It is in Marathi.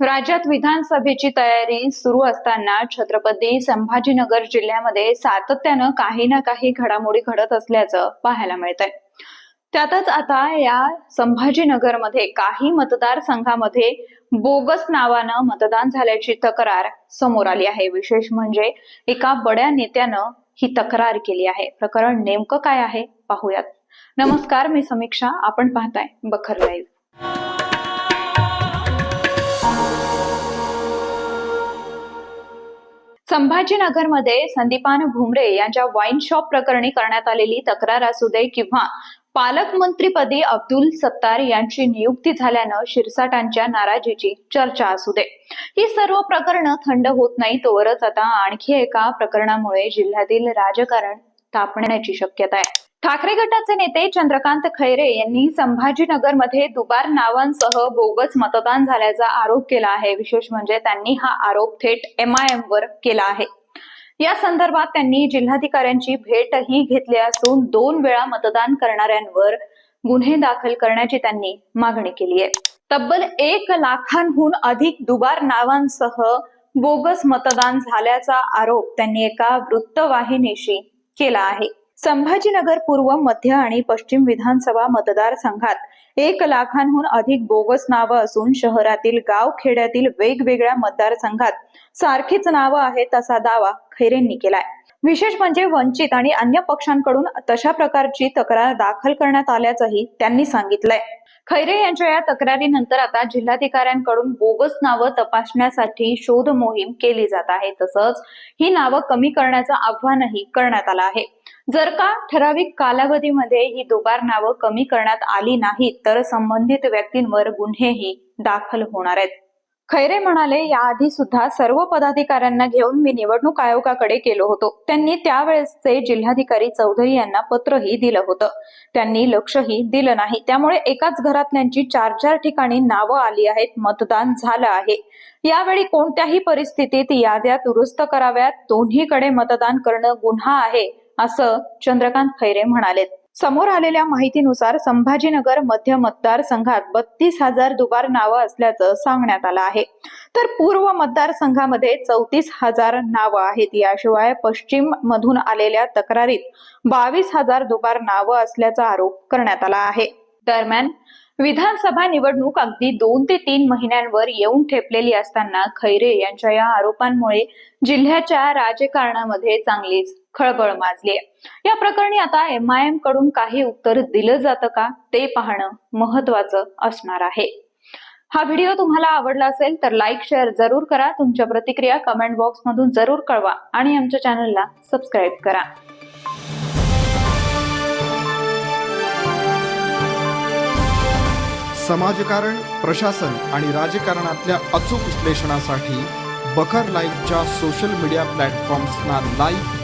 राज्यात विधानसभेची तयारी सुरू असताना छत्रपती संभाजीनगर जिल्ह्यामध्ये सातत्यानं काही ना काही घडामोडी घडत असल्याचं पाहायला मिळतंय. त्यातच आता या संभाजीनगरमध्ये काही मतदारसंघामध्ये बोगस नावानं मतदान झाल्याची तक्रार समोर आली आहे. विशेष म्हणजे एका बड्या नेत्यानं ही तक्रार केली आहे. प्रकरण नेमकं काय आहे? पाहूयात. नमस्कार मी समीक्षा. आपण पाहताय बखर लाईव्ह. संभाजीनगरमध्ये संदीपान भुमरे यांच्या वाईन शॉप प्रकरणी करण्यात आलेली तक्रार असू दे किंवा पालकमंत्रीपदी अब्दुल सत्तार यांची नियुक्ती झाल्यानं शिरसाटांच्या नाराजीची चर्चा असू दे. ही सर्व प्रकरणं थंड होत नाही तोवरच आता आणखी एका प्रकरणामुळे जिल्ह्यातील राजकारण तापण्याची शक्यता आहे. ठाकरे गटाचे नेते चंद्रकांत खैरे यांनी संभाजीनगरमध्ये दुबार नावांसह बोगस मतदान झाल्याचा आरोप केला आहे. विशेष म्हणजे त्यांनी हा आरोप थेट एमआयएम वर केला आहे. या संदर्भात त्यांनी जिल्हाधिकाऱ्यांची भेटही घेतली असून दोन वेळा मतदान करणाऱ्यांवर गुन्हे दाखल करण्याची त्यांनी मागणी केली आहे. तब्बल एक लाखांहून अधिक दुबार नावांसह बोगस मतदान झाल्याचा आरोप त्यांनी एका वृत्तवाहिनीशी केला आहे. संभाजीनगर पूर्व मध्य आणि पश्चिम विधानसभा मतदारसंघात एक लाखांहून अधिक बोगस नावं असून शहरातील गाव खेड्यातील वेगवेगळ्या मतदारसंघात सारखीच नावं आहेत असा दावा खैरेंनी केलाय. विशेष म्हणजे वंचित आणि अन्य पक्षांकडून तशा प्रकारची तक्रार दाखल करण्यात आल्याचंही त्यांनी सांगितलंय. खैरे यांच्या या तक्रारीनंतर आता जिल्हाधिकाऱ्यांकडून बोगस नावं तपासण्यासाठी शोध मोहीम केली जात आहे. तसंच ही नावं कमी करण्याचं आव्हानही करण्यात आलं आहे. जर का ठराविक कालावधीमध्ये ही दुबार नावं कमी करण्यात आली नाहीत तर संबंधित व्यक्तींवर गुन्हेही दाखल होणार आहेत. खैरे म्हणाले याआधी सुद्धा सर्व पदाधिकाऱ्यांना घेऊन मी निवडणूक आयोगाकडे गेलो होतो. त्यांनी त्यावेळेसचे जिल्हाधिकारी चौधरी यांना पत्रही दिलं होतं. त्यांनी लक्षही दिलं नाही. त्यामुळे एकाच घरातल्यांची चार चार ठिकाणी नावं आली आहेत मतदान झालं आहे. यावेळी कोणत्याही परिस्थितीत याद्या दुरुस्त कराव्यात. दोन्हीकडे मतदान करणं गुन्हा आहे. असं चंद्रकांत खैरे म्हणालेत. समोर आलेल्या माहितीनुसार संभाजीनगर मध्य मतदारसंघात बत्तीस हजार दुबार नावं असल्याचं सांगण्यात आलं आहे. तर पूर्व मतदारसंघामध्ये चौतीस हजार नावं आहेत. याशिवाय पश्चिम मधून आलेल्या तक्रारीत बावीस हजार दुबार नावं असल्याचा आरोप करण्यात आला आहे. दरम्यान विधानसभा निवडणूक अगदी दोन ते तीन महिन्यांवर येऊन ठेपलेली असताना खैरे यांच्या या आरोपांमुळे जिल्ह्याच्या राजकारणामध्ये चांगलीच खळबळ माजली आहे या प्रकरणी आता एम आयएमकडून काही उत्तर दिलं जातं का? ते पाहणं महत्वाचं असणार आहे. हा व्हिडिओ तुम्हाला आवडला असेल तर लाईक शेअर जरूर करा. तुमच्या प्रतिक्रिया कमेंट बॉक्स मधून जरूर कळवा आणि आमच्या चॅनलला सबस्क्राईब करा. समाजकारण प्रशासन आणि राजकारणातल्या अचूक विश्लेषणासाठी बखर लाईव्हच्या सोशल मीडिया प्लॅटफॉर्म्सना लाईक